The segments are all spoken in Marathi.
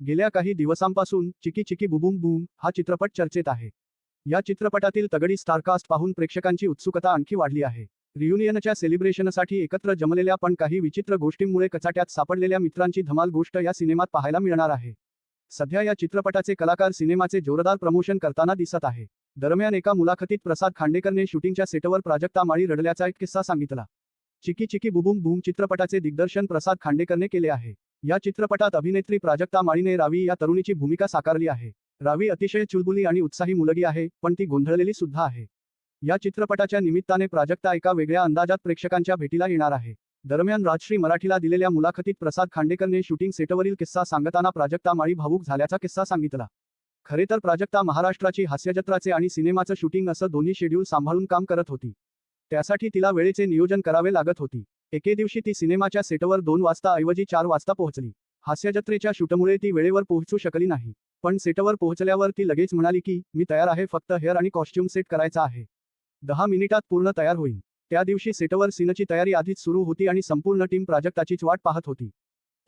गेल्या काही दिवसांपासून चिकी चिकी बुबुम बूम हा चित्रपट चर्चेत आहे. या चित्रपटातील तगडी स्टारकास्ट पाहून प्रेक्षकांची उत्सुकता आणखी वाढली आहे. रियुनियनच्या सेलिब्रेशनसाठी एकत्र जमलेल्या पण काही विचित्र गोष्टींमुळे कचाट्यात सापडलेल्या मित्रांची धमाल गोष्ट या सिनेमात पाहायला मिळणार आहे. सध्या या चित्रपटाचे कलाकार सिनेमाचे जोरदार प्रमोशन करताना दिसत आहे. दरम्यान एका मुलाखतीत प्रसाद खांडेकरने शूटिंगच्या सेटवर प्राजक्ता माळी रडल्याचा एक किस्सा सांगितला. चिकी चिकी बुबुम बूम चित्रपटाचे दिग्दर्शन प्रसाद खांडेकरने केले आहे. या चित्रपटात अभिनेत्री प्राजक्ता माळीने रावी या तरुणीची भूमिका साकारली आहे. रावी अतिशय चुलबुली आणि उत्साही मुलगी आहे पण ती गोंधळलेली सुद्धा आहे. या चित्रपटाच्या निमित्ताने प्राजक्ता एका वेगळ्या अंदाजात प्रेक्षकांच्या भेटीला येणार आहे. दरम्यान राजश्री मराठीला दिलेल्या मुलाखतीत प्रसाद खांडेकरने शूटिंग सेटवरील किस्सा सांगताना प्राजक्ता माळी भावूक झाल्याचा किस्सा सांगितला. खरे तर प्राजक्ता महाराष्ट्राची हास्यजत्राचे आणि सिनेमाचं शूटिंग असं दोन्ही शेड्यूल सांभाळून काम करत होती. त्यासाठी तिला वेळेचे नियोजन करावे लागत होती. एके दिवशी ती सिनेमाच्या सेटवर दोन वाजता ऐवजी चार वाजता पोहोचली. हास्यजत्रेच्या शूटमुळे ती वेळेवर पोहोचू शकली नाही. पण सेटवर पोहोचल्यावर ती लगेच म्हणाली की मी तयार आहे फक्त हेअर आणि कॉस्ट्युम सेट करायचा आहे. दहा मिनिटात पूर्ण तयार होईल त्या दिवशी सेटवर सीनची तयारी आधीच सुरू होती आणि संपूर्ण टीम प्राजक्ताचीच वाट पाहत होती.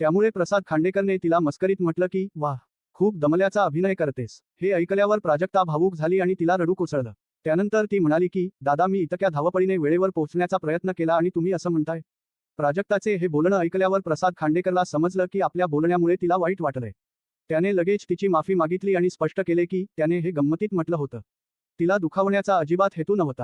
त्यामुळे प्रसाद खांडेकरने तिला मस्करीत म्हटलं की वाह खूप दमल्याचा अभिनय करतेस. हे ऐकल्यावर प्राजक्ता भावूक झाली आणि तिला रडू कोसळलं. त्यानंतर ती म्हणाली की दादा मी इतक्या धावपळीने वेळेवर पोहोचण्याचा प्रयत्न केला आणि तुम्ही असं म्हणताय. प्राजक्ताचे हे बोलणं ऐकल्यावर प्रसाद खांडेकरला समजलं की आपल्या बोलण्यामुळे तिला वाईट वाटलंय. त्याने लगेच तिची माफी मागितली आणि स्पष्ट केले की त्याने हे गंमतीत म्हटलं होतं. तिला दुखावण्याचा अजिबात हेतू नव्हता.